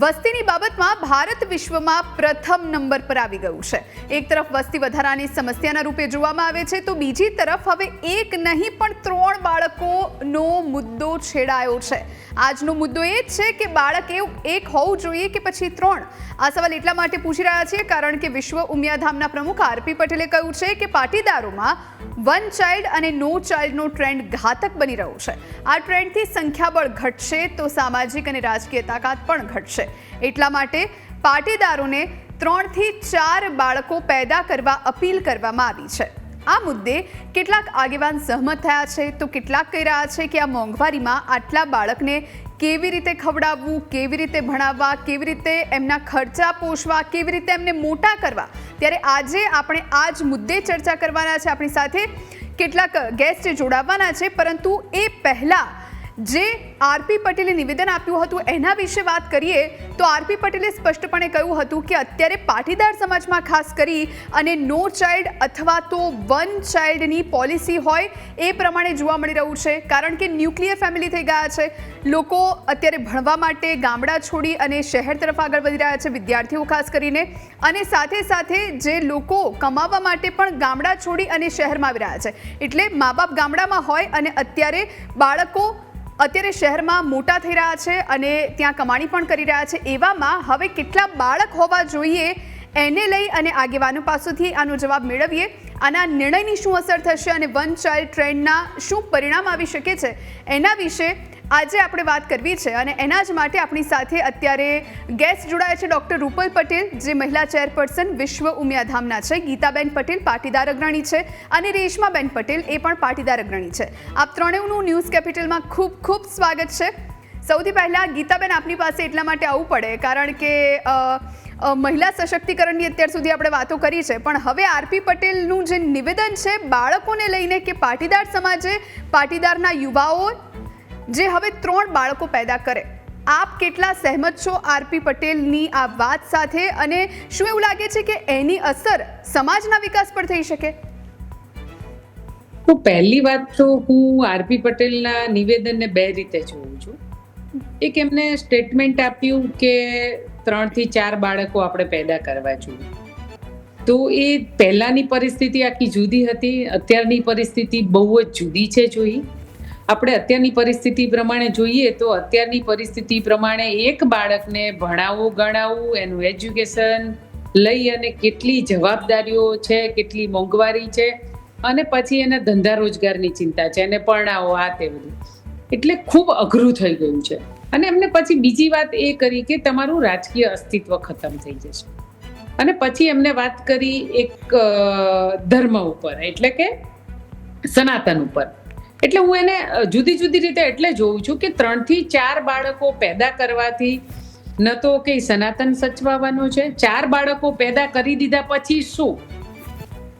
વસ્તીની બાબતમાં ભારત વિશ્વમાં પ્રથમ નંબર પર આવી ગયું છે. એક તરફ વસ્તી વધારાની સમસ્યાના રૂપે જોવામાં આવે છે, તો બીજી તરફ હવે એક નહીં, પણ ત્રણ બાળકોનો મુદ્દો છેડાયો છે. આજનો મુદ્દો એ જ છે કે બાળક એવું એક હોવું જોઈએ કે પછી ત્રણ? આ સવાલ એટલા માટે પૂછી રહ્યા છીએ, કારણ કે વિશ્વ ઉમિયાધામના પ્રમુખ આરપી પટેલે કહ્યું છે કે પાટીદારોમાં વન ચાઇલ્ડ અને નો ચાઇલ્ડનો ટ્રેન્ડ ઘાતક બની રહ્યો છે. આ ટ્રેન્ડથી સંખ્યાબળ ઘટશે, તો સામાજિક અને રાજકીય તાકાત પણ ઘટશે. એટલા માટે પાટીદારોને ત્રણથી ચાર બાળકો પેદા કરવા અપીલ કરવામાં આવી છે. આ મુદ્દે કેટલાક આગેવાન સહમત થયા છે. તો કેટલાક કહી રહ્યા છે કે આ મોંઘવારીમાં આટલા બાળકને કેવી રીતે ખવડાવવું, કેવી રીતે ભણાવવા, કેવી રીતે એમના ખર્ચા પોષવા, કેવી રીતે એમને મોટા કરવા? ત્યારે આજે આપણે આ જ મુદ્દે ચર્ચા કરવાના છે. આપણી સાથે કેટલાક ગેસ્ટ જોડાવવાના છે. પરંતુ એ પહેલાં જે આરપી પટેલે નિવેદન આપ્યું હતું એના વિશે વાત કરીએ તો આરપી પટેલે સ્પષ્ટપણે કહ્યું હતું કે અત્યારે પાટીદાર સમાજમાં ખાસ કરી અને નો ચાઇલ્ડ અથવા તો વન ચાઇલ્ડની પોલિસી હોય એ પ્રમાણે જોવા મળી રહ્યું છે. કારણ કે ન્યુક્લિયર ફેમિલી થઈ ગયા છે. લોકો અત્યારે ભણવા માટે ગામડા છોડી અને શહેર તરફ આગળ વધી રહ્યા છે, વિદ્યાર્થીઓ ખાસ કરીને. અને સાથે સાથે જે લોકો કમાવા માટે પણ ગામડા છોડી અને શહેરમાં આવી રહ્યા છે. એટલે મા બાપ ગામડામાં હોય અને અત્યારે બાળકો અત્યારે શહેરમાં મોટા થઈ રહ્યા છે અને ત્યાં કમાણી પણ કરી રહ્યા છે. એવામાં હવે કેટલા બાળક હોવા જોઈએ એને લઈ અને આગેવાનો પાસેથી આનો જવાબ મેળવીએ. આના નિર્ણયની શું અસર થશે અને વન ચાઇલ્ડ ટ્રેન્ડના શું પરિણામ આવી શકે છે એના વિશે આજે આપણે વાત કરવી છે અને એના જ માટે આપણી સાથે અત્યારે ગેસ્ટ જોડાયા છે ડૉક્ટર રૂપલ પટેલ, જે મહિલા ચેરપર્સન વિશ્વ ઉમિયાધામના છે. ગીતાબેન પટેલ પાટીદાર અગ્રણી છે અને રેશમાબેન પટેલ એ પણ પાટીદાર અગ્રણી છે. આપ ત્રણેયનું ન્યૂઝ કેપિટલમાં ખૂબ ખૂબ સ્વાગત છે. સૌથી પહેલાં ગીતાબેન આપની પાસે એટલા માટે આવવું પડે, કારણ કે મહિલા સશક્તિકરણની અત્યાર સુધી આપણે વાતો કરી છે. પણ હવે આરપી પટેલનું જે નિવેદન છે બાળકોને લઈને કે પાટીદાર સમાજે પાટીદારના યુવાઓ જે હવે ત્રણ બાળકો પેદા કરે. આપ કેટલા સહેમત છો આરપી પટેલની આ વાત સાથે અને શું એવું લાગે છે કે એની અસર સમાજના વિકાસ પર થઈ શકે? તો પહેલી વાત તો હું આરપી પટેલના નિવેદનને બે રીતે જોઉં છું. એક એમને સ્ટેટમેન્ટ આપ્યું કે ત્રણથી ચાર બાળકો આપણે પેદા કરવા જોઈએ. તો એ પહેલાંની પરિસ્થિતિ આખી જુદી હતી, અત્યારની પરિસ્થિતિ બહુ જ જુદી છે જોઈ. આપણે અત્યારની પરિસ્થિતિ પ્રમાણે જોઈએ તો અત્યારની પરિસ્થિતિ પ્રમાણે એક બાળકને ભણાવવું, ગણાવવું, એનું એજ્યુકેશન લઈ અને કેટલી જવાબદારીઓ છે, કેટલી મોંઘવારી છે અને પછી એને ધંધા રોજગારની ચિંતા છે, એને પરણાવો, આ તે બધું. એટલે ખૂબ અઘરું થઈ ગયું છે. અને એમને પછી બીજી વાત એ કરી કે તમારું રાજકીય અસ્તિત્વ ખતમ થઈ જશે. અને પછી એમને વાત કરી એક ધર્મ ઉપર, એટલે કે સનાતન ઉપર. એટલે હું એને જુદી જુદી રીતે એટલે જોઉં છું કે ત્રણથી ચાર બાળકો પેદા કરવાથી ન તો કે સનાતન સચવાવાનો છે. ચાર બાળકો પેદા કરી દીધા પછી શું?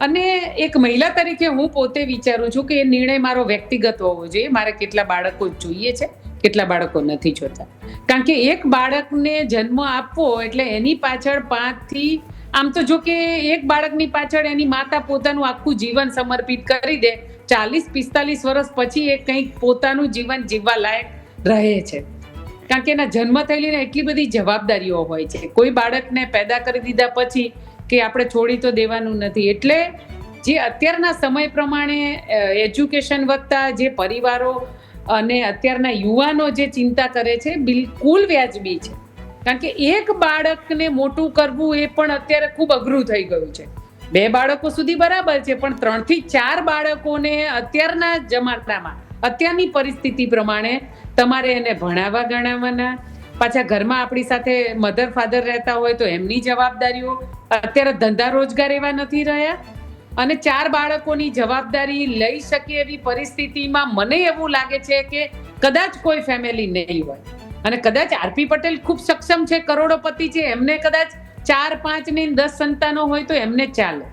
અને એક મહિલા તરીકે હું પોતે વિચારું છું કે એ નિર્ણય મારો વ્યક્તિગત હોવો જોઈએ. મારે કેટલા બાળકો જોઈએ છે, કેટલા બાળકો નથી જોતા. કારણ કે એક બાળકને જન્મ આપવો એટલે એની પાછળ પાંચથી, આમ તો જો કે એક બાળકની પાછળ એની માતા પોતાનું આખું જીવન સમર્પિત કરી દે ચાલીસ, પિસ્તાલીસ વર્ષ પછી એ કંઈક પોતાનું જીવન જીવવા લાયક રહે છે. કારણ કે એના જન્મ થયેલીને એટલી બધી જવાબદારીઓ હોય છે. કોઈ બાળકને પેદા કરી દીધા પછી કે આપણે છોડી તો દેવાનું નથી. એટલે જે અત્યારના સમય પ્રમાણે એજ્યુકેશન વધતા, જે પરિવારો અને અત્યારના યુવાનો જે ચિંતા કરે છે, બિલકુલ વ્યાજબી છે. કારણ કે એક બાળકને મોટું કરવું એ પણ અત્યારે ખૂબ અઘરું થઈ ગયું છે. બે બાળકો સુધી બરાબર છે, પણ ત્રણથી ચાર બાળકોને અત્યારના જમાનામાં, અત્યારની પરિસ્થિતિ પ્રમાણે તમારે એને ભણાવવા ગણાવવાના. પાછા ઘરમાં આપણી સાથે મધર ફાધર રહેતા હોય તો એમની જવાબદારીઓ, અત્યારે ધંધા રોજગાર એવા નથી રહ્યા. અને ચાર બાળકોની જવાબદારી લઈ શકે એવી પરિસ્થિતિમાં મને એવું લાગે છે કે કદાચ કોઈ ફેમિલી નહીં હોય. અને કદાચ આરપી પટેલ ખૂબ સક્ષમ છે, કરોડોપતિ છે, એમને કદાચ ચાર, પાંચ ને દસ સંતાનો હોય તો એમને ચાલે.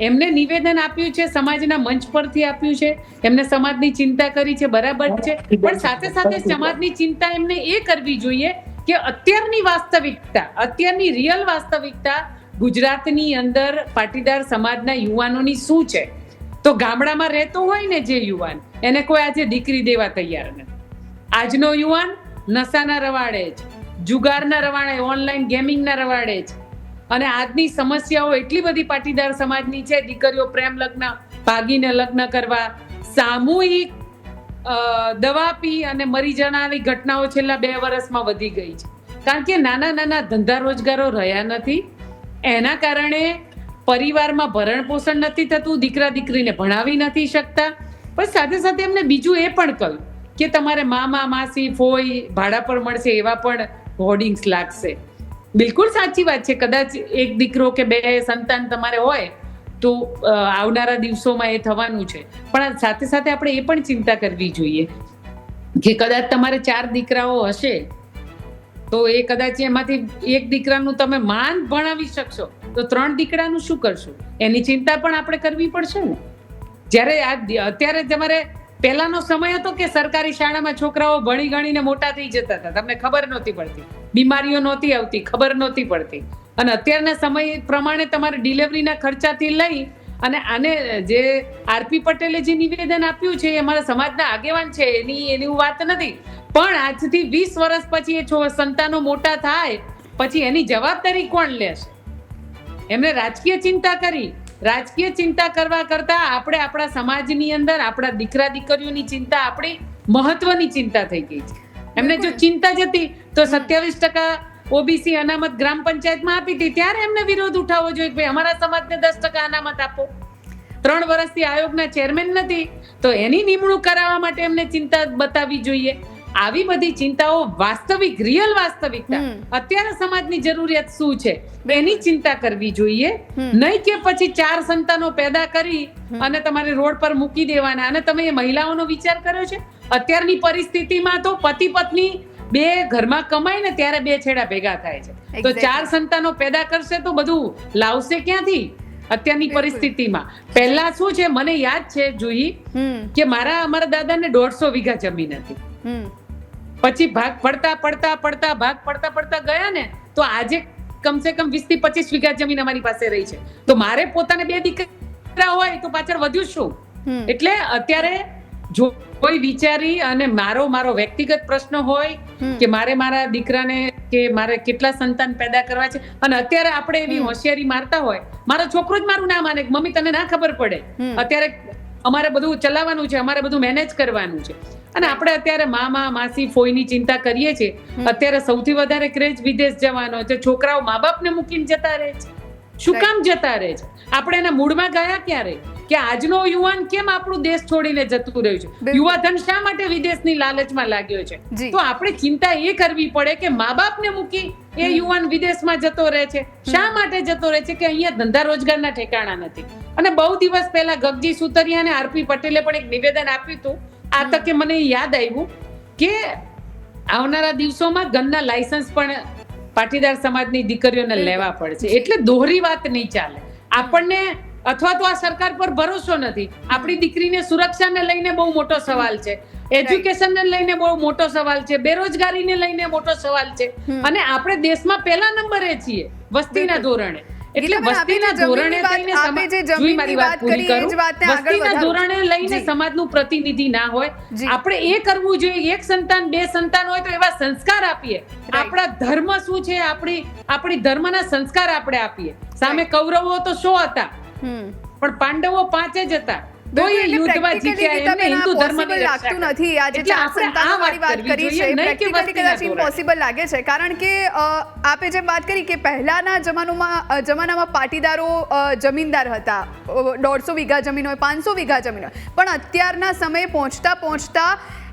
એમને નિવેદન આપ્યું છે, સમાજના મંચ પરથી આપ્યું છે, એમને સમાજની ચિંતા કરી છે, બરાબર છે, પણ સાથે સાથે સમાજની ચિંતા એમને એ કરવી જોઈએ કે અત્યારની વાસ્તવિકતા, અત્યારની રિયલ વાસ્તવિકતા ગુજરાતની અંદર પાટીદાર સમાજના યુવાનોની શું છે? તો ગામડામાં રહેતો હોય ને જે યુવાન, એને કોઈ આજે દીકરી દેવા તૈયાર નથી. આજનો યુવાન નશાના રવાડે છે જુગારના રવાડે ઓનલાઈન ગેમિંગના રવાડે છે અને આજની સમસ્યાઓ એટલી બધી પાટીદાર સમાજની છે, દીકરીઓ પ્રેમ લગ્ન, ભાગીને લગ્ન કરવા, સામૂહિક દવા પી અને મરી જનારી ઘટનાઓ છેલ્લા બે વર્ષમાં વધી ગઈ છે. કારણ કે નાના નાના ધંધા રોજગારો રહ્યા નથી. એના કારણે પરિવારમાં ભરણ પોષણ નથી થતું, દીકરા દીકરીને ભણાવી નથી શકતા. પણ સાથે સાથે એમને બીજું એ પણ કહ્યું કે તમારે મામા, માસી, ફોઈ, ભાડા પર મળશે, એવા પણ હોર્ડિંગ્સ લાગશે. બિલકુલ સાચી વાત છે. કદાચ એક દીકરો કે બે સંતાન તમારે હોય તો આવનારા દિવસોમાં એ થવાનું છે. પણ સાથે સાથે આપણે એ પણ ચિંતા કરવી જોઈએ કે કદાચ તમારે ચાર દીકરાઓ હશે તો એ કદાચ એમાંથી એક દીકરાનું તમે માન ભણાવી શકશો. તો ત્રણ દીકરાનું શું કરશો? એની ચિંતા પણ આપણે કરવી પડશે ને? જ્યારે આ અત્યારે તમારે પહેલાનો સમય હતો કે સરકારી શાળામાં છોકરાઓ ભણી ગણીને મોટા થઈ જતા હતા. તમને ખબર નહોતી પડતી. બીમારીઓ નહોતી આવતી, ખબર નહોતી પડતી. અને અત્યારના સમય પ્રમાણે તમારે ડિલિવરીના ખર્ચાથી લઈ અને આને જે આરપી પટેલે જે નિવેદન આપ્યું છે એ અમારા સમાજના આગેવાન છે, એની એની હું વાત નથી. પણ આજથી વીસ વર્ષ પછી એ સંતાનો મોટા થાય, પછી એની જવાબદારી કોણ લેશે? એમને રાજકીય ચિંતા કરી. રાજકીય ચિંતા કરવા કરતા આપણે આપણા સમાજની અંદર આપણા દીકરા દીકરીઓની ચિંતા આપણી મહત્વની ચિંતા થઈ ગઈ છે. એમને જો ચિંતા જતી તો સત્યાવીસ ટકા ઓબીસી અનામત ગ્રામ પંચાયતમાં આપી હતી. ત્યારે એમને વિરોધ ઉઠાવવો જોઈએ કે ભાઈ અમારા સમાજને દસ ટકા અનામત આપો. ત્રણ વર્ષથી આયોગના ચેરમેન નથી તો એની નિમણૂક કરાવવા માટે એમને ચિંતા બતાવવી જોઈએ. આવી બધી ચિંતાઓ વાસ્તવિક રિયલ વાસ્તવિકતા. અત્યારે સમાજની જરૂરિયાત શું છે? એની ચિંતા કરવી જોઈએ. નહીં કે પછી ચાર સંતાનો પેદા કરી અને તમારે રોડ પર મૂકી દેવાના. અને તમે એ મહિલાઓનો વિચાર કર્યો છે? અત્યારની પરિસ્થિતિમાં તો પતિ પત્ની બે ઘરમાં કમાય ને ત્યારે બે છેડા ભેગા થાય છે. તો ચાર સંતાનો પેદા કરશે તો બધું લાવશે ક્યાંથી? અત્યારની. પરિસ્થિતિમાં. પહેલા શું છે? મને યાદ છે જુહી કે મારા અમારા દાદાને દોઢસો વીઘા જમીન હતી. પછી ભાગ પડતા પડતા પડતા ભાગ પડતા પડતા ગયા ને તો આજે કમસે કમ વીસથી પચીસ વીઘા જમીન અમારી પાસે રહી છે. તો મારે પોતાને બે દીકરા હોય તો પાછળ વધ્યું શું? એટલે અત્યારે જો કોઈ વિચારી અને મારો મારો વ્યક્તિગત પ્રશ્ન હોય કે મારે મારા દીકરાને કે મારે કેટલા સંતાન પેદા કરવા છે? અને અત્યારે આપણે એવી. હોશિયારી મારતા હોય મારો છોકરો જ મારું ના માને મમ્મી તને ના ખબર પડે. અત્યારે અમારે બધું ચલાવવાનું છે અમારે બધું મેનેજ કરવાનું છે. અને આપણે અત્યારે મામા માસી ફોઈની ચિંતા કરીએ છીએ. અત્યારે સૌથી વધારે ક્રેઝ વિદેશ જવાનો છે. છોકરાઓ મા બાપને મૂકીને જતા રહે છે. શું કામ જતા રહે છે? આપણે એના મૂળમાં ગયા ક્યારે? કે આજનો યુવાન કેમ આપણું દેશ છોડીને જતું રહ્યું છે. યુવાધન શા માટે વિદેશની લાલચમાં લાગ્યો છે? તો આપણે ચિંતા એ કરવી પડે કે મા બાપને મૂકી એ યુવાન વિદેશમાં જતો રહે છે. શા માટે જતો રહે છે કે અહીંયા ધંધા રોજગારના ઠેકાણા નથી? અને બહુ દિવસ પહેલા ગગજી સુતરિયા અને આરપી પટેલે પણ એક નિવેદન આપ્યું હતું. આ તકે મને યાદ આવ્યું કે આવનારા દિવસોમાં ગનના લાયસન્સ પણ પાટીદાર સમાજની દીકરીઓને લેવા પડશે. એટલે દોહરી વાત નહીં ચાલે. આપણને અથવા તો આ સરકાર પર ભરોસો નથી. આપણી દીકરીને સુરક્ષાને લઈને બહુ મોટો સવાલ છે. એજ્યુકેશનને લઈને બહુ મોટો સવાલ છે. બેરોજગારીને લઈને મોટો સવાલ છે. અને આપણે દેશમાં પહેલા નંબરે છીએ વસ્તીના ધોરણે. એટલે વસ્તીના ધોરણે જમીનની વાત- લઈને આપે જે જોઈ મારી વાત પૂરી કરી, વસ્તીના ધોરણે લઈને સમાજનું પ્રતિનિધિ ના હોય. આપણે એ કરવું જોઈએ એક સંતાન બે સંતાન હોય તો એવા સંસ્કાર આપીએ. આપણા ધર્મ શું છે આપણી આપણી ધર્મના સંસ્કાર આપણે આપીએ. સામે કૌરવો તો સો હતા. પણ પાંડવો પાંચે જ હતા. લાગતું નથી. ચાર આ વાત વાત કરી છે. પ્રેક્ટિકલી કદાચ. ઇમ્પોસિબલ લાગે છે. કારણ કે આપે જે વાત કરી કે પહેલાના જમાનામાં જમાનામાં પાટીદારો જમીનદાર હતા. દોઢસો વીઘા જમીન હોય પાંચસો વીઘા જમીન હોય. પણ અત્યારના સમયે પહોંચતા પહોંચતા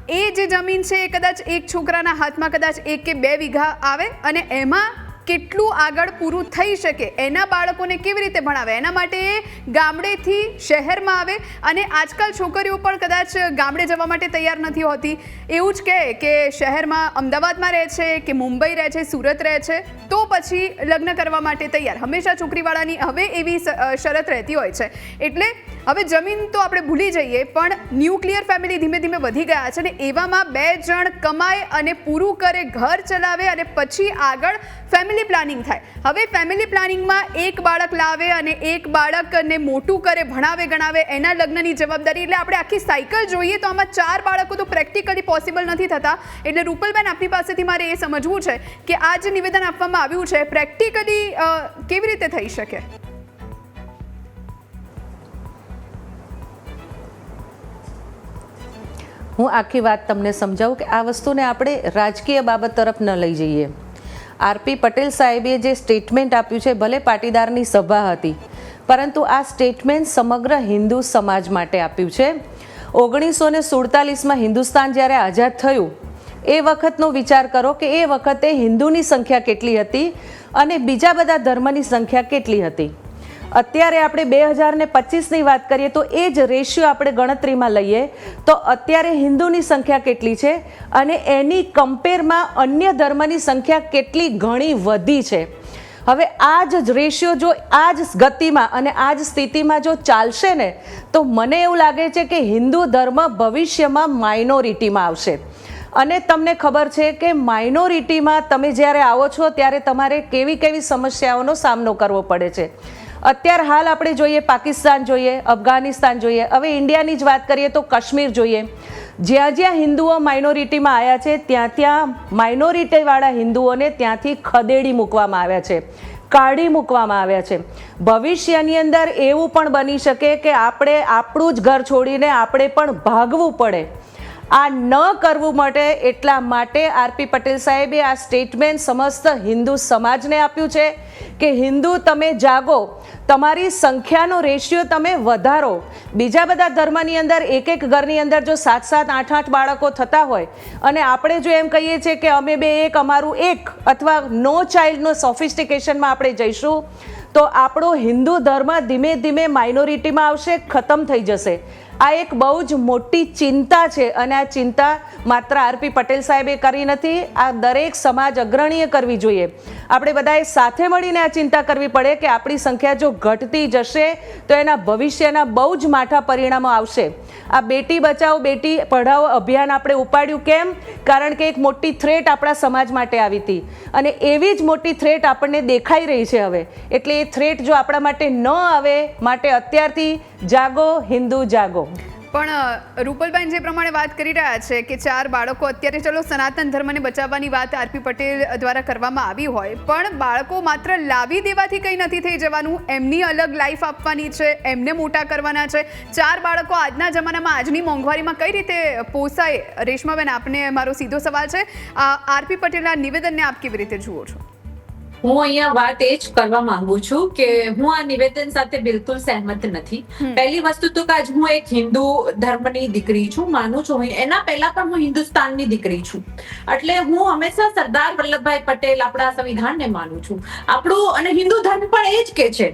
એ જે જમીન છે એ કદાચ એક છોકરાના હાથમાં કદાચ એક કે બે વીઘા આવે અને એમાં કેટલું આગળ પૂરું થઈ શકે, એના બાળકોને કેવી રીતે ભણાવે? એના માટે ગામડેથી શહેરમાં આવે અને આજકાલ છોકરીઓ પણ કદાચ ગામડે જવા માટે તૈયાર નથી હોતી. એવું જ કહે કે શહેરમાં અમદાવાદમાં રહે છે કે મુંબઈ રહે છે, સુરત રહે છે, તો પછી લગ્ન કરવા માટે તૈયાર. હંમેશા છોકરીવાળાની હવે એવી શરત રહેતી હોય છે. એટલે હવે જમીન તો આપણે ભૂલી જઈએ, પણ ન્યુક્લિયર ફેમિલી ધીમે ધીમે વધી ગયા છે અને એવામાં બે જણ કમાય અને પૂરું કરે, ઘર ચલાવે અને પછી આગળ ફેમિલી પ્લાનિંગ થાય. હવે ફેમિલી પ્લાનિંગમાં એક બાળક લાવે અને એક બાળકને મોટું કરે, ભણાવે, ગણાવે, એના લગ્નની જવાબદારી. એટલે આપણે આખી સાયકલ જોઈએ તો આમાં ચાર બાળકો તો પ્રેક્ટિકલી પોસિબલ નથી થતા. એટલે રૂપલબેન આપની પાસેથી મારે એ સમજવું છે કે આ જે નિવેદન આપવામાં આવ્યું છે પ્રેક્ટિકલી કેવી રીતે થઈ શકે? હું આખી વાત તમને સમજાવું કે આ વસ્તુને આપણે રાજકીય બાબત તરફ ન લઈ જઈએ. આરપી પટેલ સાહેબે જે સ્ટેટમેન્ટ આપ્યું છે, ભલે પાટીદારની સભા હતી, પરંતુ આ સ્ટેટમેન્ટ સમગ્ર હિન્દુ સમાજ માટે આપ્યું છે. ઓગણીસો ને સુડતાલીસમાં હિન્દુસ્તાન જ્યારે આઝાદ થયું, એ વખતનો વિચાર કરો કે એ વખતે હિન્દુની સંખ્યા કેટલી હતી અને બીજા બધા ધર્મની સંખ્યા કેટલી હતી. અત્યારે આપણે બે હજાર ને પચીસની વાત કરીએ તો એ જ રેશિયો આપણે ગણતરીમાં લઈએ તો અત્યારે હિન્દુની સંખ્યા કેટલી છે અને એની કમ્પેરમાં અન્ય ધર્મની સંખ્યા કેટલી ઘણી વધી છે. હવે આ જ રેશિયો જો આ જ ગતિમાં અને આ જ સ્થિતિમાં જો ચાલશે ને, તો મને એવું લાગે છે કે હિન્દુ ધર્મ ભવિષ્યમાં માઇનોરિટીમાં આવશે. અને તમને ખબર છે કે માઇનોરિટીમાં તમે જ્યારે આવો છો ત્યારે તમારે કેવી કેવી સમસ્યાઓનો સામનો કરવો પડે છે. અત્યારે હાલ આપણે જોઈએ પાકિસ્તાન જોઈએ, અફઘાનિસ્તાન જોઈએ. હવે ઇન્ડિયાની જ વાત કરીએ તો કાશ્મીર જોઈએ. જ્યાં જ્યાં હિન્દુઓ માઇનોરિટીમાં આવ્યા છે, ત્યાં ત્યાં માઇનોરિટીવાળા હિન્દુઓને ત્યાંથી ખદેડી મૂકવામાં આવ્યા છે, કાઢી મૂકવામાં આવ્યા છે. ભવિષ્યની અંદર એવું પણ બની શકે કે આપણે આપણું જ ઘર છોડીને આપણે પણ ભાગવું પડે. આ ન કરવું માટે એટલા માટે આરપી પટેલ સાહેબે આ સ્ટેટમેન્ટ સમસ્ત હિન્દુ સમાજને આપ્યું છે કે હિન્દુ તમે જાગો, તમારી સંખ્યાનો રેશિયો તમે વધારો. બીજા બધા ધર્મની અંદર એક એક ઘરની અંદર જો સાત સાત આઠ આઠ બાળકો થતા હોય, અને આપણે જો એમ કહીએ છીએ કે અમે બે એક, અમારું એક, અથવા નો ચાઇલ્ડનો સોફિસ્ટિકેશનમાં આપણે જઈશું, તો આપણો હિન્દુ ધર્મ ધીમે ધીમે માઇનોરિટીમાં આવશે, ખતમ થઈ જશે. આ એક બહુ જ મોટી ચિંતા છે અને આ ચિંતા માત્ર આરપી પટેલ સાહેબે કરી નથી, આ દરેક સમાજ અગ્રણીએ કરવી જોઈએ. આપણે બધાએ સાથે મળીને આ ચિંતા કરવી પડે કે આપણી સંખ્યા જો ઘટતી જશે, તો એના ભવિષ્યના બહુ જ માઠા પરિણામો આવશે. આ બેટી બચાવો બેટી પઢાઓ અભિયાન આપણે ઉપાડ્યું કેમ? કારણ કે એક મોટી થ્રેટ આપણા સમાજ માટે આવી હતી. અને એવી જ મોટી થ્રેટ આપણને દેખાઈ રહી છે હવે. એટલે એ થ્રેટ જો આપણા માટે ન આવે, માટે અત્યારથી જાગો, હિન્દુ જાગો. પણ રૂપલબેન જે પ્રમાણે વાત કરી રહ્યા છે કે ચાર બાળકો, અત્યારે ચલો સનાતન ધર્મને બચાવવાની વાત આરપી પટેલ દ્વારા કરવામાં આવી હોય, પણ બાળકો માત્ર લાવી દેવાથી કંઈ નથી થઈ જવાનું. એમની અલગ લાઈફ આપવાની છે, એમને મોટા કરવાના છે. ચાર બાળકો આજના જમાનામાં આજની મોંઘવારીમાં કઈ રીતે પોસાય? રેશમાબેન, આપને મારો સીધો સવાલ છે. આ આરપી પટેલના નિવેદનને આપ કેવી રીતે જુઓ છો? હું અહીંયા વાત એ જ કરવા માંગુ છું કે હું આ નિવેદન સાથે બિલકુલ સહેમત નથી. પહેલી વસ્તુ તો કે આજ હું એક હિન્દુ ધર્મની દીકરી છું માનું છું એના પહેલા પણ હું હિન્દુસ્તાનની દીકરી છું. એટલે હું હંમેશા સરદાર વલ્લભભાઈ પટેલ આપણા સંવિધાનને માનું છું. આપણું અને હિન્દુ ધર્મ પણ એ જ કે છે.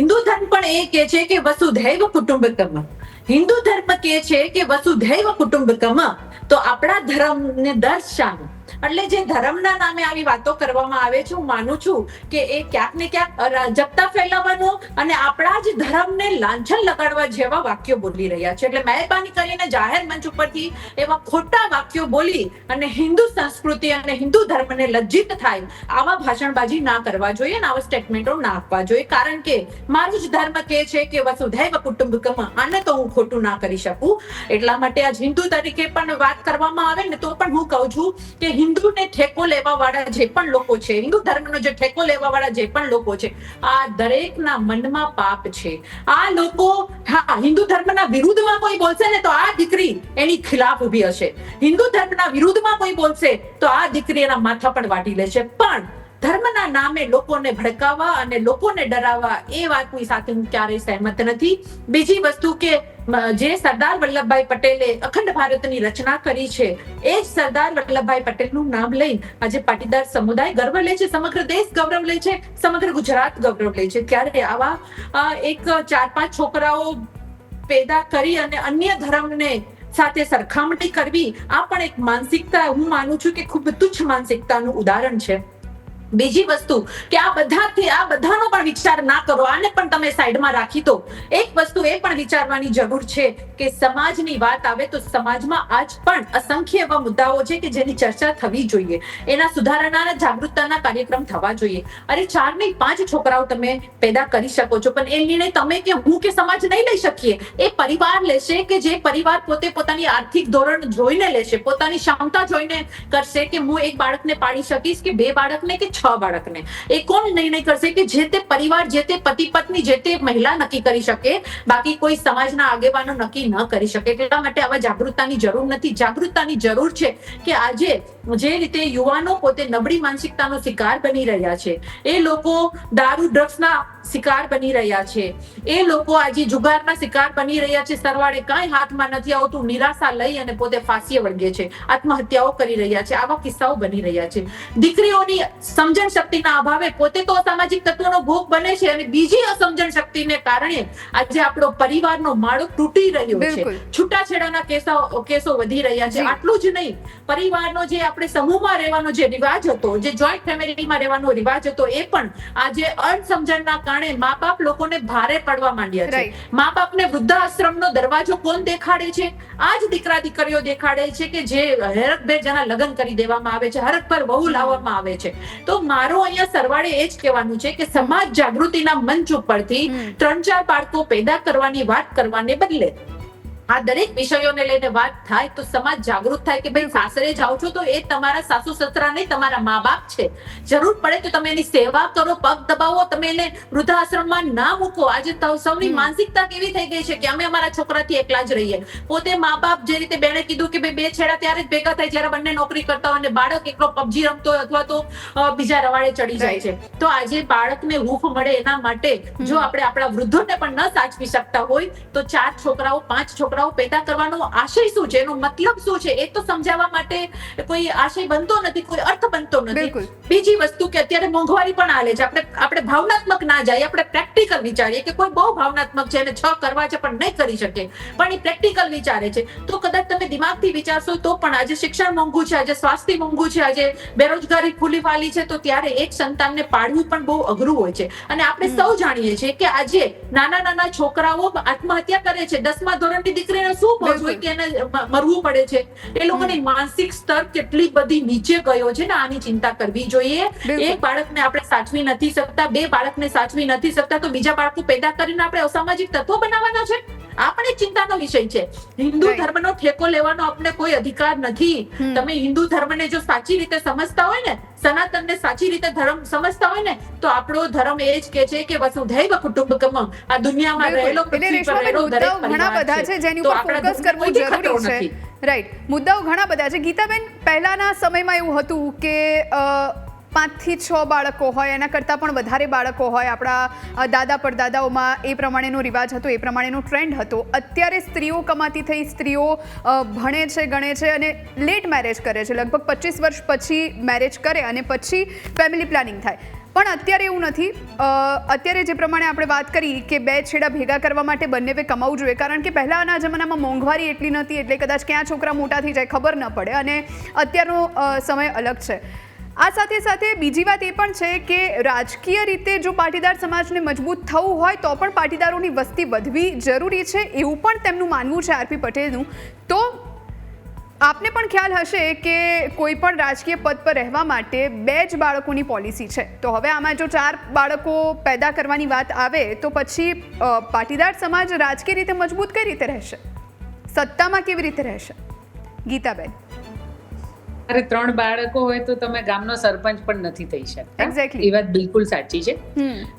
હિન્દુ ધર્મ પણ એ કે છે કે વસુધૈવ કુટુંબકમ. હિન્દુ ધર્મ કે છે કે વસુધૈવ કુટુંબકમ. તો આપણા ધર્મને દર્શાનું એટલે જે ધર્મના નામે આવી વાતો કરવામાં આવે છે, હું માનું છું કે એ ક્યાંક ને ક્યાંક અરાજકતા ફેલાવવાનો અને આપણા જ ધર્મને લાંછન લગાડવા જેવા વાક્યો બોલી રહ્યા છે. એટલે મહેરબાની કરીને જાહેર મંચ ઉપરથી એવા ખોટા વાક્યો બોલી અને હિન્દુ સંસ્કૃતિ અને હિન્દુ ધર્મને લજ્જિત થાય આવા ભાષણબાજી ના કરવા જોઈએ અને આવા સ્ટેટમેન્ટો ના આપવા જોઈએ. કારણ કે મારું જ ધર્મ કે છે કે વસુધૈવ કુટુંબકમ, આને તો હું ખોટું ના કરી શકું. એટલા માટે આજ હિન્દુ તરીકે પણ વાત કરવામાં આવે ને તો પણ હું કહું છું કે હિન્દુને ઠેકો લેવા વાળા જે પણ લોકો છે, હિન્દુ ધર્મનો જે ઠેકો લેવા વાળા જે પણ લોકો છે, આ દરેકના મનમાં પાપ છે. આ લોકો, હા, હિન્દુ ધર્મના વિરુદ્ધમાં કોઈ બોલશે ને તો આ દીકરી એની ખિલાફ ઊભી હશે. હિન્દુ ધર્મના વિરુદ્ધમાં કોઈ બોલશે તો આ દીકરી એના માથા પણ વાટી લેશે. પણ ધર્મના નામે લોકોને ભડકાવવા અને લોકોને ડરાવવા એ વાતની સાથે હું ક્યારેય સહેમત નથી. બીજી વસ્તુ કે જે સરદાર વલ્લભભાઈ પટેલે અખંડ ભારતની રચના કરી છે, એ જ સરદાર વલ્લભભાઈ પટેલનું નામ લઈ આજે પાટીદાર સમુદાય ગર્વ લે છે, સમગ્ર દેશ ગૌરવ લે છે, સમગ્ર ગુજરાત ગૌરવ લે છે. ત્યારે આવા એક ચાર પાંચ છોકરાઓ પેદા કરી અને અન્ય ધર્મને સાથે સરખામણી કરવી, આ પણ એક માનસિકતા, હું માનું છું કે ખૂબ તુચ્છ માનસિકતાનું ઉદાહરણ છે. બીજી વસ્તુ કે આ બધાથી આ બધાનો પણ વિચાર ના કરો, આને પણ તમે સાઈડમાં રાખી દો. એક વસ્તુ એ પણ વિચારવાની જરૂર છે કે સમાજની વાત આવે તો સમાજમાં આજ પણ અસંખ્ય એવા મુદ્દાઓ છે કે જેની ચર્ચા થવી જોઈએ. એના સુધારણા જાગૃતતાના કાર્યક્રમ થવા જોઈએ. અરે ચાર નહીં, પાંચ છોકરાઓ તમે પેદા કરી શકો છો, પણ એ નિર્ણય તમે કે હું કે સમાજ નહીં લઈ શકીએ? એ પરિવાર લેશે કે જે પરિવાર પોતે પોતાની આર્થિક ધોરણ જોઈને લેશે? પોતાની ક્ષમતા જોઈને કરશે કે હું એક બાળકને પાડી શકીશ કે બે બાળકને કે છ બાળકને. એ કોણ નિર્ણય કરશે કે જે તે પરિવાર, જે તે પતિ પત્ની, જે તે મહિલા નક્કી કરી શકે, બાકી કોઈ સમાજના આગેવાનો નક્કી ન કરી શકે? એટલા માટે આવા જાગૃતતાની જરૂર નથી. જાગૃતતાની જરૂર છે કે આજે જે રીતે યુવાનો પોતે નબળી માનસિકતાનો શિકાર બની રહ્યા છે, એ લોકો દારૂ, ડ્રગ્સના શિકાર બની રહ્યા છે, એ લોકો આજે જુગારના શિકાર બની રહ્યા છે, સરવાળે કાંઈ હાથમાં નથી આવતું, નિરાશા લઈ અને પોતે ફાંસીએ વળગે છે, આત્મહત્યાઓ કરી રહ્યા છે, આવા કિસ્સાઓ બની રહ્યા છે. દીકરીઓની સમજણ શક્તિના અભાવે પોતે તો અસામાજિક તત્વોનો ભોગ બને છે અને બીજી અસમજણ શક્તિને કારણે આજે આપણો પરિવારનો માળો તૂટી રહ્યો છે. છૂટાછેડાના કેસો કેસો વધી રહ્યા છે. આટલું જ નહીં. પરિવારનો જે આપણે સમૂહમાં રહેવાનો જે રિવાજ હતો જે જોઈન્ટ ફેમિલીમાં રહેવાનો રિવાજ હતો એ પણ આજે અણસમજણના કારણે મા બાપ લોકોને ભારે પડવા માંડ્યા છે. મા બાપને વૃદ્ધાશ્રમનો દરવાજો કોણ દેખાડે છે? આ જ દીકરા દીકરીઓ દેખાડે છે કે જે હરકભેર જેના લગ્ન કરી દેવામાં આવે છે હરકભર વહુ લાવવામાં આવે છે. તો મારો અહીંયા સરવાળે એ જ કહેવાનું છે કે સમાજ જાગૃતિના મંચ ઉપરથી ત્રણ ચાર બાળકો પેદા કરવાની વાત કરવાને બદલે આ દરેક વિષયોને લઈને વાત થાય તો સમાજ જાગૃત થાય કે ભાઈ સાસરે જાઓ છો તો એ તમારા સાસુ સસરા નહીં તમારા મા બાપ છે. જરૂર પડે તો તમે એની સેવા કરો પગ દબાવો તમે એને વૃદ્ધાશ્રમમાં ના મૂકો. આજે સૌની માનસિકતા કેવી થઈ ગઈ છે કે અમે અમારા છોકરાથી એકલા જ રહીએ. પોતે મા બાપ જે રીતે બેને કીધું કે ભાઈ બે છેડા ત્યારે જ ભેગા થાય જ્યારે બંને નોકરી કરતા હોય અને બાળક એકલો પબજી રમતો હોય અથવા તો બીજા રવાડે ચડી જાય છે. તો આજે બાળકને હૂફ મળે એના માટે જો આપણે આપણા વૃદ્ધોને પણ ન સાચવી શકતા હોય તો ચાર છોકરાઓ પાંચ છોકરાઓ પેદા કરવાનો આશય શું છે? એનો મતલબ શું છે? એ તો સમજાવવા માટે કોઈ આશય બનતો નથી કોઈ અર્થ બનતો નથી. બીજી વસ્તુ કે અત્યારે મોંઘવારી પણ હાલે છે. આપણે આપણે ભાવનાત્મક ના જાય આપણે પ્રેક્ટિકલ વિચારીએ કે કોઈ બહુ ભાવનાત્મક છે અને છ કરવા છે પણ નહીં કરી શકે. પણ એ પ્રેક્ટિકલ વિચારે છે. તો કદાચ તમે દિમાગથી વિચારશો તો પણ આજે શિક્ષણ મોંઘું છે આજે સ્વાસ્થ્ય મોંઘું છે આજે બેરોજગારી ફૂલી ફાલી છે તો ત્યારે એક સંતાનને પાડવું પણ બહુ અઘરું હોય છે. અને આપણે સૌ જાણીએ છીએ કે આજે નાના નાના છોકરાઓ આત્મહત્યા કરે છે. દસમા ધોરણની દીકરીને શું પહોંચવું કે એને મરવું પડે છે? એ લોકોની માનસિક સ્તર કેટલી બધી નીચે ગયો છે ને આની ચિંતા કરવી જોઈએ. એક બાળકને આપણે સાચવી નથી શકતા બે બાળકને સાચવી નથી શકતા તો બીજા બાળકો પેદા કરીને આપણે અસામાજિક તત્વો બનાવવાના છે? આ પણ એક ચિંતાનો વિષય છે. હિન્દુ. ધર્મનો ઠેકો લેવાનો આપણે કોઈ અધિકાર નથી. તમે હિન્દુ ધર્મને જો સાચી રીતે સમજતા હોય ને સનાતનને સાચી રીતે ધર્મ સમજતા હોય ને તો આપણો ધર્મ એ જ કે છે કે વસુધૈવ કુટુંબકમ. આ દુનિયામાં. રહેલો પૃથ્વી પર રહેલો દરેક ઘણા બધા છે. જેની ઉપર ફોકસ કરવું જરૂરી છે. રાઈટ મુદ્દાઓ ઘણા બધા છે. ગીતાબેન પહેલાના સમયમાં એવું હતું કે પાંચથી છ બાળકો હોય, એના કરતાં પણ વધારે બાળકો હોય. આપણા દાદા પરદાદાઓમાં એ પ્રમાણેનો રિવાજ હતો, એ પ્રમાણેનો ટ્રેન્ડ હતો. અત્યારે સ્ત્રીઓ કમાતી થઈ, સ્ત્રીઓ ભણે છે, ગણે છે અને લેટ મેરેજ કરે છે. લગભગ પચીસ વર્ષ પછી મેરેજ કરે અને પછી ફેમિલી પ્લાનિંગ થાય. પણ અત્યારે એવું નથી. અત્યારે જે પ્રમાણે આપણે વાત કરી કે બે છેડા ભેગા કરવા માટે બંને વે કમાવું જોઈએ. કારણ કે પહેલાંના જમાનામાં મોંઘવારી એટલી નહોતી, એટલે કદાચ ક્યાં છોકરા મોટા થઈ જાય ખબર ન પડે અને અત્યારનો સમય અલગ છે. આ સાથે સાથે બીજી વાત એ પણ છે કે રાજકીય રીતે જો પાટીદાર સમાજને મજબૂત થવું હોય તો પણ પાટીદારોની વસ્તી વધવી જરૂરી છે, એવું પણ તેમનું માનવું છે આરપી પટેલનું. તો આપને પણ ખ્યાલ હશે કે કોઈ પણ રાજકીય પદ પર રહેવા માટે બે જ બાળકોની પોલિસી છે. તો હવે આમાં જો ચાર બાળકો પેદા કરવાની વાત આવે તો પછી પાટીદાર સમાજ રાજકીય રીતે મજબૂત કઈ રીતે રહેશે? સત્તામાં કેવી રીતે રહેશે? ગીતાબેન. અરે ત્રણ બાળકો હોય તો તમે ગામનો સરપંચ પણ નથી થઈ શકતા. એ વાત બિલકુલ સાચી છે.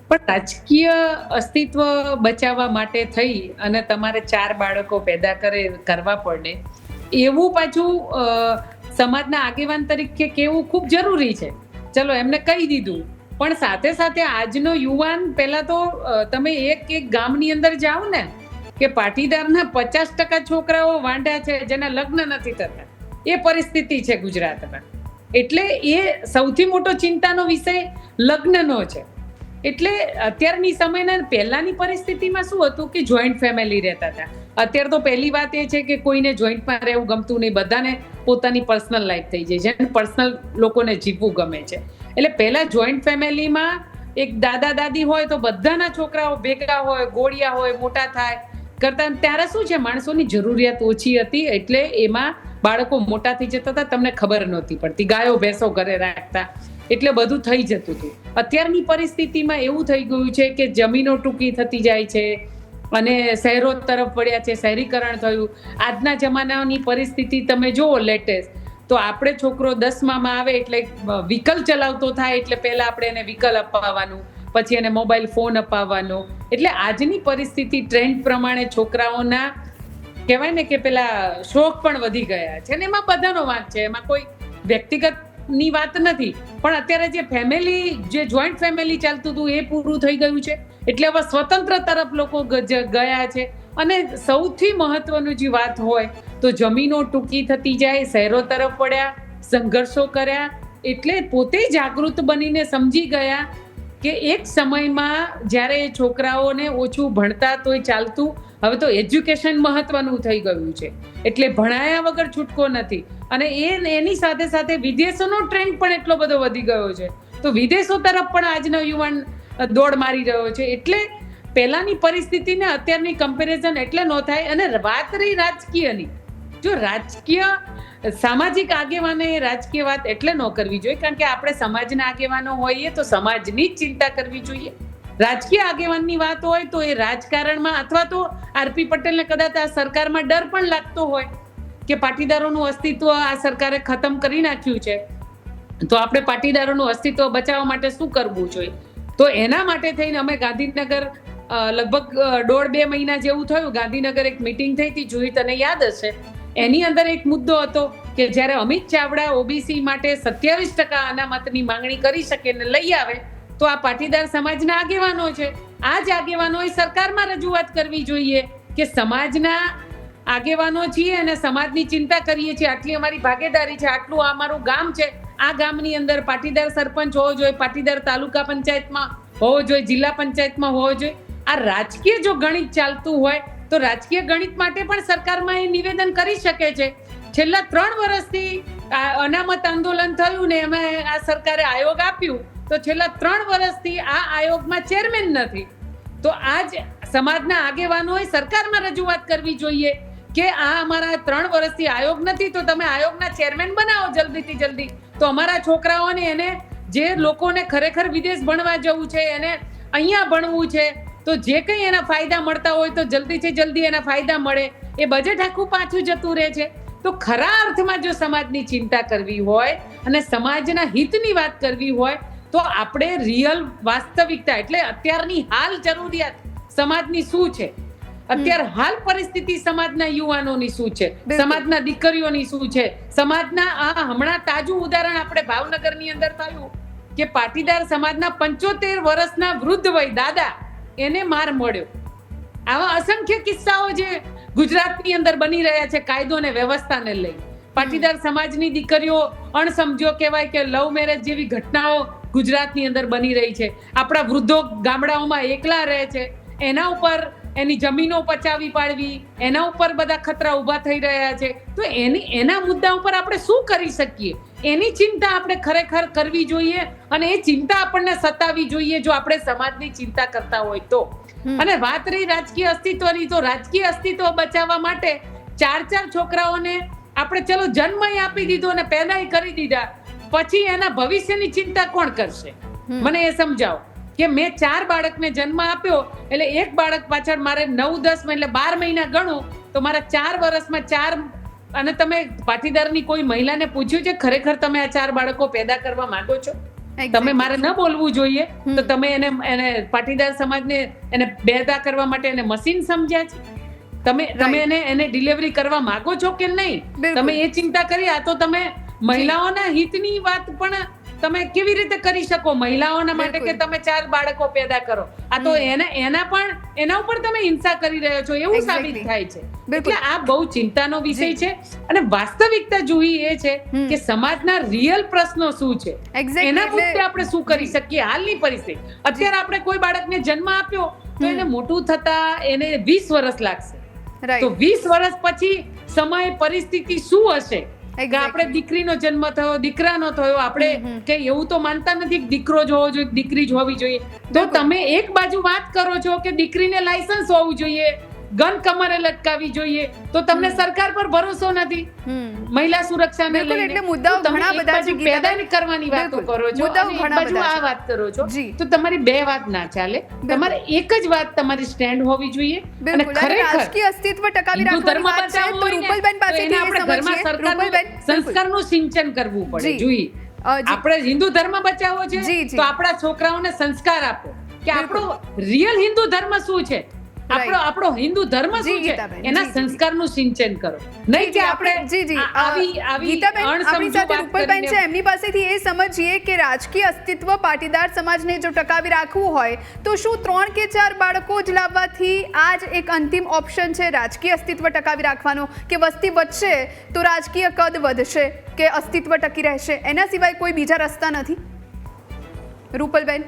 પણ રાજકીય અસ્તિત્વ બચાવવા માટે થઈ અને તમારે ચાર બાળકો પેદા કરે કરવા પડે એવું પાછું સમાજના આગેવાન તરીકે કેવું ખૂબ જરૂરી છે. ચલો એમને કહી દીધું. પણ સાથે સાથે આજનો યુવાન પહેલા તો તમે એક એક ગામની અંદર જાઓ ને કે પાટીદારના પચાસ ટકા છોકરાઓ વાંઢા છે જેના લગ્ન નથી થતા. એ પરિસ્થિતિ છે ગુજરાતમાં. એટલે એ સૌથી મોટો ચિંતાનો વિષય લગ્નનો છે. એટલે અત્યારની સમયના પહેલાની પરિસ્થિતિમાં શું હતું કે જોઈન્ટ ફેમિલી રહેતા હતા. અત્યારે તો પહેલી વાત એ છે કે કોઈને જોઈન્ટમાં રહેવું ગમતું નહીં. બધાને પોતાની પર્સનલ લાઈફ થઈ જાય. છે પર્સનલ લોકોને જીવવું ગમે છે. એટલે પહેલાં જોઈન્ટ ફેમિલીમાં એક દાદા દાદી હોય તો બધાના છોકરાઓ ભેગા હોય, ગોળિયા હોય, મોટા થાય. કરતા ત્યારે શું છે? માણસોની જરૂરિયાત ઓછી હતી. એટલે એમાં બાળકો મોટા થઈ જતા હતા, તમને ખબર નહોતી પડતી. ગાયો, ભેંસો ઘરે રાખતા. એટલે બધું થઈ જતું હતું. અત્યારની પરિસ્થિતિમાં એવું થઈ ગયું છે કે જમીનો ટૂંકી થતી જાય છે અને શહેરો તરફ વળ્યા છે, શહેરીકરણ થયું. આજના જમાનાની પરિસ્થિતિ તમે જુઓ લેટેસ્ટ તો આપણે છોકરો દસમામાં આવે એટલે વિકલ ચલાવતો થાય એટલે પહેલાં આપણે એને વિકલ અપાવવાનું, પછી એને મોબાઈલ ફોન અપાવવાનો. એટલે આજની પરિસ્થિતિ ટ્રેન્ડ પ્રમાણે છોકરાઓના કહેવાય ને કે પેલા શોખ પણ વધી ગયા છે અને એમાં બધાનો વાંક છે. એમાં કોઈ વ્યક્તિગતની વાત નથી. પણ અત્યારે જે ફેમિલી જે જોઈન્ટ ફેમિલી ચાલતું હતું એ પૂરું થઈ ગયું છે. એટલે હવે સ્વતંત્ર તરફ લોકો ગયા છે. અને સૌથી મહત્વનું જે વાત હોય તો જમીનો ટૂંકી થતી જાય, શહેરો તરફ પડ્યા સંઘર્ષો કર્યા, એટલે પોતે જાગૃત બનીને સમજી ગયા કે એક સમયમાં જ્યારે છોકરાઓને ઓછું ભણતા તોય ચાલતું, હવે તો એજ્યુકેશન મહત્વનું થઈ ગયું છે. એટલે ભણાયા વગર છૂટકો નથી. અને એ, એની સાથે સાથે વિદેશોનો ટ્રેન્ડ પણ એટલો બધો વધી ગયો છે. તો વિદેશો તરફ પણ આજનો યુવાન દોડ મારી રહ્યો છે. એટલે પહેલાંની પરિસ્થિતિને અત્યારની કમ્પેરિઝન એટલે ન થાય. અને વાત રહી રાજકીયની. જો રાજકીય સામાજિક આગેવાને રાજકીય વાત એટલે ન કરવી જોઈએ, કારણ કે આપણે સમાજના આગેવાનો હોઈએ તો સમાજની જ ચિંતા કરવી જોઈએ. રાજકીય આગેવાનની વાત હોય તો એ રાજકારણમાં અથવા તો આરપી પટેલને કદાચ આ સરકારમાં ડર પણ લાગતો હોય કે પાટીદારોનું અસ્તિત્વ આ સરકારે ખતમ કરી નાખ્યું છે. તો આપણે પાટીદારોનું અસ્તિત્વ બચાવવા માટે શું કરવું જોઈએ? તો એના માટે થઈને અમે ગાંધીનગર લગભગ દોઢ બે મહિના જેવું થયું. ગાંધીનગર એક મિટિંગ થઈ હતી, જોઈ તને યાદ હશે? એની અંદર એક મુદ્દો હતો કે જ્યારે અમિત ચાવડા ઓબીસી માટે સત્યાવીસ ટકા અનામતની માંગણી કરી શકે ને લઈ આવે, તો આ પાટીદાર સમાજના આગેવાનો છે. આ જ આગેવાનોએ સરકારમાં રજૂઆત કરવી જોઈએ કે સમાજના આગેવાનો છીએ અને સમાજની ચિંતા કરીએ છીએ. આટલી અમારી ભાગીદારી છે, આટલું આ અમારું ગામ છે. આ ગામની અંદર પાટીદાર સરપંચ હોવો જોઈએ, પાટીદાર તાલુકા પંચાયતમાં હોવો જોઈએ, જિલ્લા પંચાયતમાં હોવો જોઈએ. આ રાજકીય જો ગણિત ચાલતું હોય તો રાજકીય ગણિત માટે પણ સરકારમાં એ નિવેદન કરી શકે છે. છેલ્લા ત્રણ વર્ષથી અનામત આંદોલન થયું ને એમાં આ સરકારે આયોગ આપ્યું. તો છેલ્લા ત્રણ વર્ષથી આ આયોગમાં ચેરમેન નથી. તો આજ સમાજના આગેવાનોએ સરકારમાં રજૂઆત કરવી જોઈએ કે આ અમારા ત્રણ વર્ષથી આયોગ નથી, તો તમે આયોગના ચેરમેન બનાવો જલ્દીથી જલ્દી. તો અમારા છોકરાઓને એને જે લોકોને ખરેખર વિદેશ ભણવા જવું છે, એને અહીંયા ભણવું છે તો જે કંઈ એના ફાયદા મળતા હોય તો જલ્દીથી જલ્દી એના ફાયદા મળે. એ બજેટ આખું પાછું જતું રહે છે. તો ખરા અર્થમાં જો સમાજની ચિંતા કરવી હોય અને સમાજના હિતની વાત કરવી હોય તો આપણે રિયલ વાસ્તવિકતા એટલે અત્યારની હાલ જરૂરિયાત સમાજની શું છે? અત્યારે હાલ પરિસ્થિતિ સમાજના યુવાનોની શું છે? સમાજના દીકરીઓની શું છે? સમાજના આ હમણાં તાજું ઉદાહરણ આપણે ભાવનગરની અંદર થયું કે પાટીદાર સમાજના પંચોતેર વર્ષના વૃદ્ધ વય દાદા એને માર મળ્યો. આવા અસંખ્ય કિસ્સાઓ જે ગુજરાતની અંદર બની રહ્યા છે કાયદો અને વ્યવસ્થાને લઈ. પાટીદાર સમાજની દીકરીઓ અણસમજો કહેવાય કે લવ મેરેજ જેવી ઘટનાઓ ગુજરાતની અંદર બની રહી છે. આપણા વૃદ્ધો ગામડાઓમાં એકલા રહે છે. એના ઉપર એની જમીનો પચાવી પાડવી, એના ઉપર બધા ખતરા ઊભા થઈ રહ્યા છે. તો એની, એના મુદ્દા ઉપર આપણે શું કરી શકીએ? એની ચિંતા આપણે ખરેખર કરવી જોઈએ અને એ ચિંતા આપણને સતાવી જોઈએ જો આપણે સમાજની ચિંતા કરતા હોય તો. અને વાત રહી રાજકીય અસ્તિત્વની તો રાજકીય અસ્તિત્વ બચાવવા માટે ચાર ચાર છોકરાઓને આપણે ચલો જન્મય આપી દીધો અને પેદાય કરી દીધા. પછી એના ભવિષ્યની ચિંતા કોણ કરશે? મને એ સમજાવો કે મેં ચાર બાળકને જન્મ આપ્યો એટલે એક બાળક પાછળ મારે નવ દસ એટલે બાર મહિના ગણું તો મારા ચાર વર્ષમાં ચાર અને તમે પાટીદારની કોઈ મહિલાને પૂછ્યું છે? ખરેખર તમે આ ચાર બાળકો પેદા કરવા માંગો છો? તમે મારે ન બોલવું જોઈએ? તો તમે એને એને પાટીદાર સમાજને એને પેદા કરવા માટે એને મશીન સમજ્યા છે? તમે તમે એને એને ડિલિવરી કરવા માંગો છો કે નહીં? તમે એ ચિંતા કરી આ તો તમે મહિલાઓના હિતની વાત પણ તમે કેવી રીતે કરી શકો મહિલાઓના માટે કે તમે ચાર બાળકો પેદા કરો? આ તો એના એના પણ એના ઉપર તમે હિંસા કરી રહ્યો છો એવું સાબિત થાય છે. એટલે આ બહુ ચિંતાનો વિષય છે. અને વાસ્તવિકતા જોઈ એ છે કે સમાજના રિયલ પ્રશ્નો શું છે? એના મુદ્દે આપણે શું કરી શકીએ? હાલની પરિસ્થિતિ. અત્યારે આપણે કોઈ બાળકને જન્મ આપ્યો તો એને મોટું થતા એને વીસ વર્ષ લાગશે. તો વીસ વર્ષ પછી સમય પરિસ્થિતિ શું હશે. આપણે દીકરીનો જન્મ થયો દીકરાનો થયો આપણે. કે એવું તો માનતા નથી કે દીકરો જ હોવો જોઈએ દીકરી જ હોવી જોઈએ. તો તમે એક બાજુ વાત કરો છો કે દીકરીને લાયસન્સ હોવું જોઈએ. ગન કમરે લટકાવી જોઈએ. તો તમને સરકાર પર ભરોસો નથી. મહિલા સુરક્ષાને લઈને એટલે મુદ્દાઓ ઘણા બધા છે, ગીતાબેન. પેદા કરવાની વાતો કરો છો મુદ્દાઓ ઘણા બધા આ વાત કરો છો. તો તમારી બે વાત ના ચાલે. તમારે એક જ વાત તમારી સ્ટેન્ડ હોવી જોઈએ. અને ખરેખર રાજકીય અસ્તિત્વ ટકાવી રાખવાની વાત છે તો રૂપલબેન પાસેથી આપણે ઘરમાં બિલકુલ. સંસ્કારનું સિંચન કરવું પડે જોઈએ. આપણે હિન્દુ ધર્મ બચાવવો છે. તો આપણા છોકરાઓને સંસ્કાર આપો. કે આપણો રિયલ હિન્દુ ધર્મ શું છે? આપણો આપણો હિન્દુ ધર્મ શું છે? એના. સંસ્કારનું સિંચન કરો. નહીં કે આપણે જી જી. આવી આવી આપણી સાથે રૂપલબેન છે. એમની પાસેથી એ સમજીએ કે રાજકીય અસ્તિત્વ પાટીદાર સમાજને જો ટકાવી રાખવું હોય તો શું ત્રણ કે ચાર બાળકો જ લાવવાથી આ જ એક અંતિમ ઓપ્શન છે રાજકીય અસ્તિત્વ ટકાવી રાખવાનો? કે વસ્તી વધશે તો રાજકીય કદ વધશે કે અસ્તિત્વ ટકી રહેશે? એના સિવાય કોઈ બીજા રસ્તા નથી? રૂપલબેન?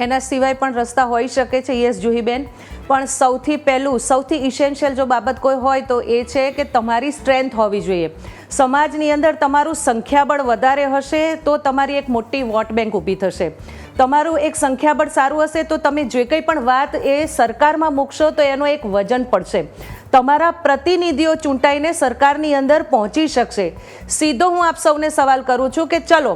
એના સિવાય પણ રસ્તા હોઈ શકે છે, યસ, જુહીબેન. પણ સૌથી પહેલું, સૌથી ઇસેન્શિયલ જો બાબત કોઈ હોય તો એ છે કે તમારી સ્ટ્રેન્થ હોવી જોઈએ. સમાજની અંદર તમારું સંખ્યાબળ વધારે હશે તો તમારી એક મોટી વોટ બેંક ઊભી થશે. તમારું એક સંખ્યાબળ સારું હશે તો તમે જે કંઈ પણ વાત એ સરકારમાં મૂકશો તો એનો એક વજન પડશે. તમારા પ્રતિનિધિઓ ચૂંટાઈને સરકારની અંદર પહોંચી શકશે. સીધો હું આપ સૌને સવાલ કરું છું કે ચલો,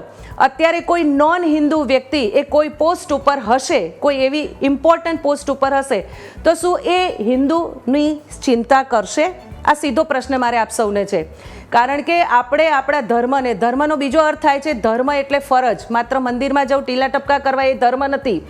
અત્યારે કોઈ નોન હિન્દુ વ્યક્તિ એ કોઈ પોસ્ટ ઉપર હશે, કોઈ એવી ઇમ્પોર્ટન્ટ પોસ્ટ ઉપર હશે, તો શું એ હિન્દુની ચિંતા કરશે? આ સીધો પ્રશ્ન મારે આપ સૌને છે. કારણ કે આપણે આપણા ધર્મને, ધર્મનો બીજો અર્થ થાય છે ધર્મ એટલે ફરજ. માત્ર મંદિરમાં જવું ટીલા ટપકા કરવા એ ધર્મ નથી.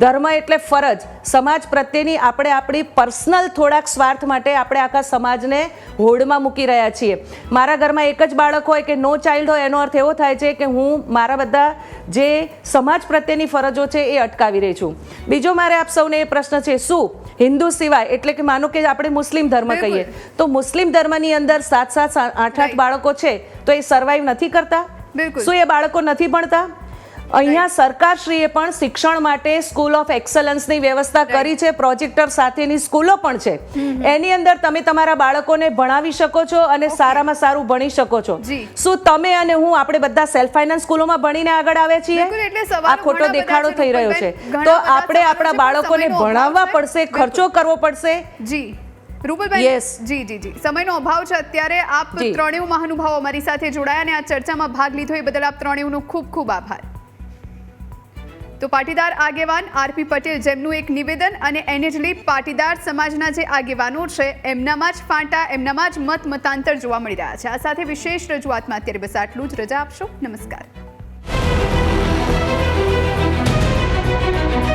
ધર્મ એટલે ફરજ. સમાજ પ્રત્યેની આપણે આપણી પર્સનલ થોડાક સ્વાર્થ માટે આપણે આખા સમાજને હોડમાં મૂકી રહ્યા છીએ. મારા ઘરમાં એક જ બાળક હોય કે નો ચાઇલ્ડ હોય એનો અર્થ એવો થાય છે કે હું મારા બધા જે સમાજ પ્રત્યેની ફરજો છે એ અટકાવી રહી છું. બીજો મારે આપ સૌને એ પ્રશ્ન છે શું હિન્દુ સિવાય એટલે કે માનો કે આપણે મુસ્લિમ ધર્મ કહીએ તો મુસ્લિમ ધર્મની અંદર સાત સાત આઠ આઠ બાળકો છે તો એ સર્વાઈવ નથી કરતા? શું એ બાળકો નથી ભણતા? અહીંયા સરકારશ્રીએ પણ શિક્ષણ માટે સ્કૂલ ઓફ એક્સલન્સની વ્યવસ્થા કરી છે. પ્રોજેક્ટર સાથેની સ્કૂલો પણ છે. એની અંદર તમે તમારા બાળકોને ભણાવી શકો છો અને સારામાં સારું ભણી શકો છો. શું તમે અને હું આપણે બધા સેલ્ફ ફાઇનાન્સ સ્કૂલોમાં ભણીને આગળ આવે છીએ? આ ખોટો દેખાડો થઈ રહ્યો છે. તો આપણે આપણા બાળકોને ભણાવવા પડશે? ખર્ચો કરવો પડશે? જી. રૂપલભાઈ. જી જી જી. સમયનો અભાવ છે. અત્યારે આપ. ત્રણેય મહાનુભાવો અમારી સાથે જોડાયા અને આ ચર્ચામાં ભાગ લીધો. એ બદલ આપ ત્રણેયનો ખૂબ ખૂબ આભાર. તો પાટીદાર આગેવાન આરપી પટેલ જેમનું એક નિવેદન અને એને જ લઈ પાટીદાર સમાજના જે આગેવાનો છે, એમનામાં જ ફાંટા, એમનામાં જ મત મતાંતર જોવા મળી રહ્યા છે. આ સાથે વિશેષ રજૂઆતમાં અત્યારે બસ આટલું જ. રજા આપશો. નમસ્કાર.